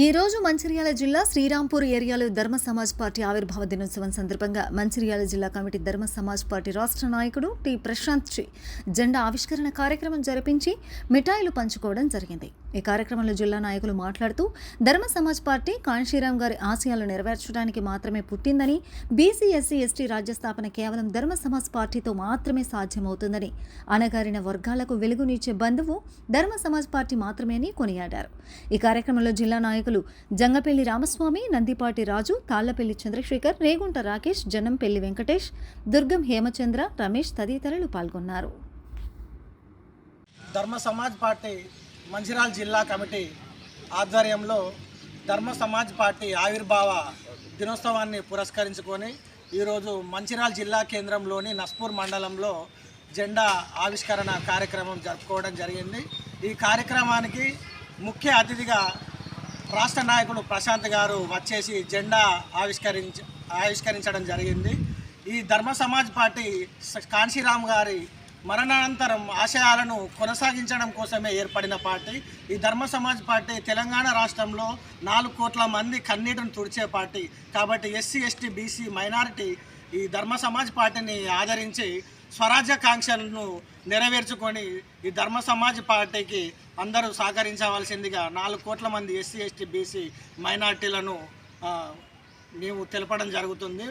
ఈ రోజు మంచిర్యాల జిల్లా శ్రీరాంపూర్ ఏరియాలో ధర్మ సమాజ్ పార్టీ ఆవిర్భావ దినోత్సవం సందర్భంగా మంచిర్యాల జిల్లా కమిటీ ధర్మ సమాజ్ పార్టీ రాష్ట్ర నాయకుడు టి ప్రశాంత్ జీ జెండా ఆవిష్కరణ కార్యక్రమం జరిపించి మిఠాయిలు పంచుకోవడం జరిగింది. ఈ కార్యక్రమంలో జిల్లా నాయకులు మాట్లాడుతూ ధర్మ సమాజ్ పార్టీ కాంశీరామ్ గారి ఆశయాలు నెరవేర్చడానికి మాత్రమే పుట్టిందని బీసీ ఎస్సీ ఎస్టీ రాజ్య స్థాపన కేవలం ధర్మ సమాజ్ పార్టీతో మాత్రమే సాధ్యమవుతుందని అణగారిన వర్గాలకు వెలుగునిచ్చే బంధువు ధర్మ సమాజ్ పార్టీ మాత్రమే అని కొనియాడారు. ఈ కార్యక్రమంలో జిల్లా నాయకులు జంగపెల్లి రామస్వామి నందిపాటి రాజు తాళ్ళపల్లి చంద్రశేఖర్ రేగుంట రాకేష్ జనంపల్లి వెంకటేష్ దుర్గం హేమచంద్ర రమేష్ తదితరులు పాల్గొన్నారు. ధర్మ సమాజ్ పార్టీ మంచిర్యాల జిల్లా కమిటీ ఆధ్వర్యంలో ధర్మ సమాజ్ పార్టీ ఆవిర్భావ దినోత్సవాన్ని పురస్కరించుకొని ఈరోజు మంచిరాల్ జిల్లా కేంద్రంలోని నస్పూర్ మండలంలో జెండా ఆవిష్కరణ కార్యక్రమం జరుపుకోవడం జరిగింది. ఈ కార్యక్రమానికి ముఖ్య అతిథిగా రాష్ట్ర నాయకుడు ప్రశాంత్ గారు వచ్చేసి జెండా ఆవిష్కరించ ఆవిష్కరించడం జరిగింది. ఈ ధర్మ సమాజ్ పార్టీ కాన్శీరామ్ కాంశీరామ్ గారి మరణానంతరం ఆశయాలను కొనసాగించడం కోసమే ఏర్పడిన పార్టీ. ఈ ధర్మ సమాజ్ పార్టీ తెలంగాణ రాష్ట్రంలో నాలుగు కోట్ల మంది కన్నీటిని తుడిచే పార్టీ. కాబట్టి ఎస్సీ ఎస్టీ బీసీ మైనారిటీ ఈ ధర్మ సమాజ్ పార్టీని ఆదరించి స్వరాజ్యకాంక్షలను నెరవేర్చుకొని ఈ ధర్మ సమాజ్ పార్టీకి అందరూ సహకరించవలసిందిగా నాలుగు కోట్ల మంది ఎస్సీ ఎస్టీ బీసీ మైనార్టీలను మేము తెలపడం జరుగుతుంది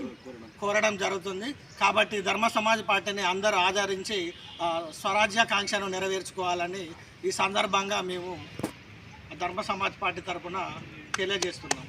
కోరడం జరుగుతుంది. కాబట్టి ధర్మ సమాజ్ పార్టీని అందరూ ఆదరించి స్వరాజ్యాకాంక్షను నెరవేర్చుకోవాలని ఈ సందర్భంగా మేము ధర్మ సమాజ్ పార్టీ తరఫున తెలియజేస్తున్నాం.